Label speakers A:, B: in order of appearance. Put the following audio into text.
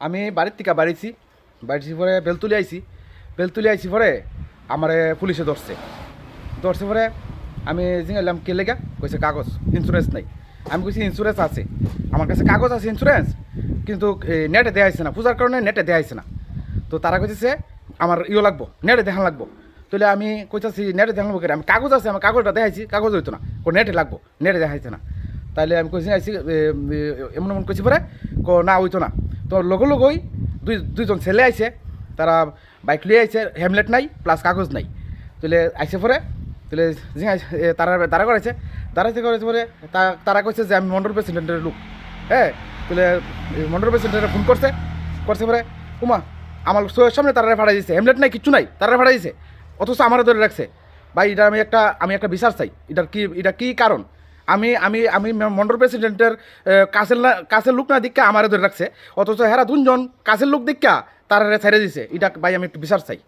A: আমি বাড়ির থেকে বাড়িছি বাড়িছি পরে বেলতুলি আইছি। বেলতুলি আইছি পরে আমার পুলিশে ধরছে। ধরছে পরে আমি জিঙ্গালাম কে লেগা? কইছে, কাগজ ইন্স্যুরেন্স নাই। আমি কইছি ইন্স্যুরেন্স আছে। আমার কাছে কাগজ আছে ইন্স্যুরেন্স কিন্তু নেটে দেওয়া হয়েছে না। পূজার কারণে নেটে দেওয়া হয়েছে না। তো তারা কইছে আমার ইয়ে লাগবো নেটে দেখান লাগবো। তাহলে আমি কইতাছি, নেটে দেখান লাগবো কেন? আমি, কাগজ আছে, আমার কাগজটা দেখাইছি, কাগজ হইতো না। ও নেটে লাগবো, নেটে দেখাইছে না। তাইলে আমি কইছি, আইছি এমন এমন কইছি পরে? কো না, হইতো না। তো লগে লগই দুই, দুইজন ছেলে আইছে, তারা বাইক লিয়ে আইছে, হেমলেট নাই, প্লাস কাগজ নাই। তাহলে আইসে পরে তাহলে তারা তারা করেছে দাঁড়াইতে করেছে পরে তারা কইছে যে, আমি মন্ডল প্রেসিডেন্টের লোক। হ্যাঁ তাহলে মন্ডল প্রেসিডেন্টে ফোন করছে করছে পরে, উমা, আমার সামনে তারা ফাড়াই দিয়েছে হেমলেট নাই, কিচ্ছু নাই তারা ফাড়াই দিয়েছে অথচ আমারও ধরে রাখছে। ভাই, এটা আমি একটা আমি একটা বিচার চাই। এটার কি, এটা কি কারণ? আমি আমি আমি মন্ডল প্রেসিডেন্টের কাছের না, কাছের লোক না দীক্ষা আমার ধরে রাখছে। অথচ হেরা দুজন কাছের লোক দীক্ষা তারা ছেড়ে দিছে। এটা ভাই, আমি একটু বিচার চাই।